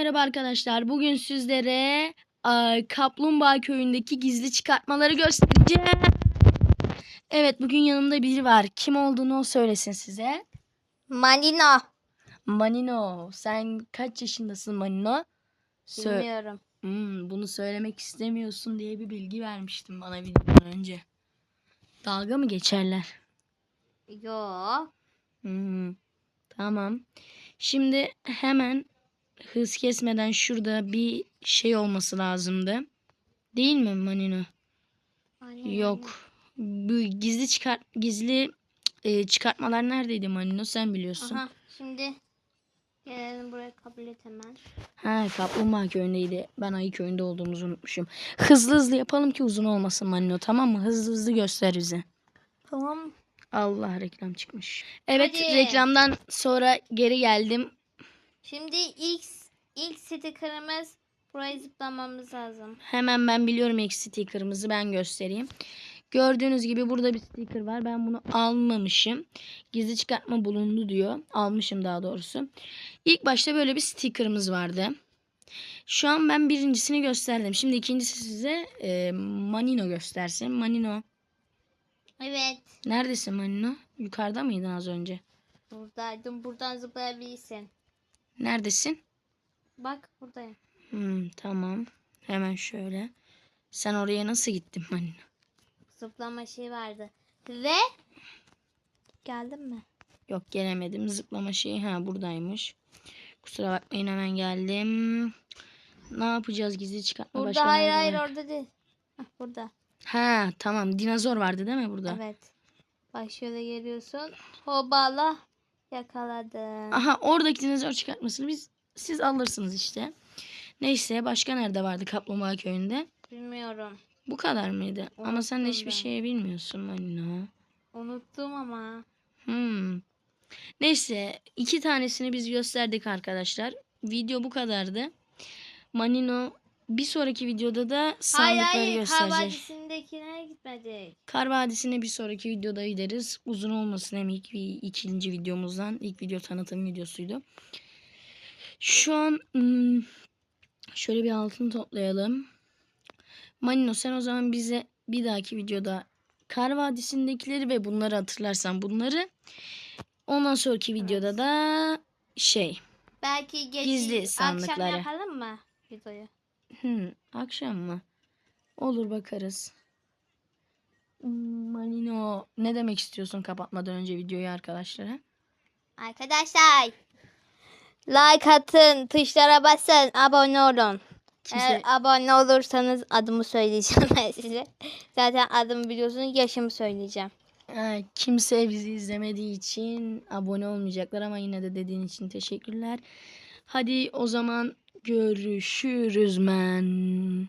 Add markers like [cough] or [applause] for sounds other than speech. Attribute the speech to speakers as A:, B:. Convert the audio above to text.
A: merhaba arkadaşlar. Bugün sizlere e, Kaplumbağa köyündeki gizli çıkartmaları göstereceğim. Evet bugün yanımda biri var. Kim olduğunu o söylesin size.
B: Malina.
A: Manino. Sen kaç yaşındasın Manino? Sö-
B: Bilmiyorum.
A: Hmm, bunu söylemek istemiyorsun diye bir bilgi vermiştim bana videodan önce. Dalga mı geçerler?
B: Yo.
A: Hmm, tamam. Şimdi hemen hız kesmeden şurada bir şey olması lazımdı. Değil mi Manino? Yok. Bu gizli çıkart gizli e, çıkartmalar neredeydi Manino? Sen biliyorsun.
B: Aha şimdi gelelim buraya kabul et hemen.
A: Ha, Kaplumbağa köyündeydi. Ben Ayı köyünde olduğumuzu unutmuşum. Hızlı hızlı yapalım ki uzun olmasın Manino. Tamam mı? Hızlı hızlı göster bize.
B: Tamam.
A: Allah reklam çıkmış. Evet
B: Hadi.
A: reklamdan sonra geri geldim.
B: Şimdi ilk ilk sticker'ımız buraya zıplamamız lazım.
A: Hemen ben biliyorum ilk sticker'ımızı ben göstereyim. Gördüğünüz gibi burada bir sticker var. Ben bunu almamışım. Gizli çıkartma bulundu diyor. Almışım daha doğrusu. İlk başta böyle bir sticker'ımız vardı. Şu an ben birincisini gösterdim. Şimdi ikincisi size e, Manino göstersin. Manino.
B: Evet.
A: Neredesin Manino? Yukarıda mıydın az önce?
B: Buradaydım. Buradan zıplayabilirsin.
A: Neredesin?
B: Bak buradayım.
A: Hmm, tamam. Hemen şöyle. Sen oraya nasıl gittin Manino?
B: Zıplama şey vardı. Ve geldin mi?
A: Yok gelemedim. Zıplama şeyi ha buradaymış. Kusura bakmayın hemen geldim. Ne yapacağız gizli çıkartma
B: Burada
A: başka
B: hayır hayır orada değil. Hah, burada.
A: Ha tamam dinozor vardı değil mi burada?
B: Evet. Bak şöyle geliyorsun. Hobala yakaladım.
A: Aha oradaki dinozor çıkartmasını biz siz alırsınız işte. Neyse başka nerede vardı Kaplumbağa köyünde?
B: Bilmiyorum.
A: Bu kadar mıydı? Ama sen de
B: Unuttum
A: hiçbir
B: ben.
A: şey bilmiyorsun Manino.
B: Unuttum ama.
A: Hmm. Neyse iki tanesini biz gösterdik arkadaşlar. Video bu kadardı. Manino bir sonraki videoda da
B: Hayır
A: sandıkları
B: hayır.
A: gösterecek.
B: Havadisindekine gitmedik.
A: Kar Vadisi'ne bir sonraki videoda gideriz. Uzun olmasın hem ilk ikinci videomuzdan. ilk video tanıtım videosuydu. Şu an hmm, şöyle bir altın toplayalım. Manino sen o zaman bize bir dahaki videoda Kar Vadisi'ndekileri ve bunları hatırlarsan bunları ondan sonraki videoda da şey
B: Belki geç
A: Gizli
B: akşam
A: sandıkları.
B: yapalım mı videoyu?
A: Hmm, akşam mı? Olur bakarız. Manino ne demek istiyorsun kapatmadan önce videoyu arkadaşlara?
B: Arkadaşlar like atın, tuşlara basın, abone olun.
A: Kimse-
B: Eğer abone olursanız adımı söyleyeceğim [laughs] ben size. Zaten adımı biliyorsunuz, yaşımı söyleyeceğim.
A: Kimse bizi izlemediği için abone olmayacaklar ama yine de dediğin için teşekkürler. Hadi o zaman görüşürüz men.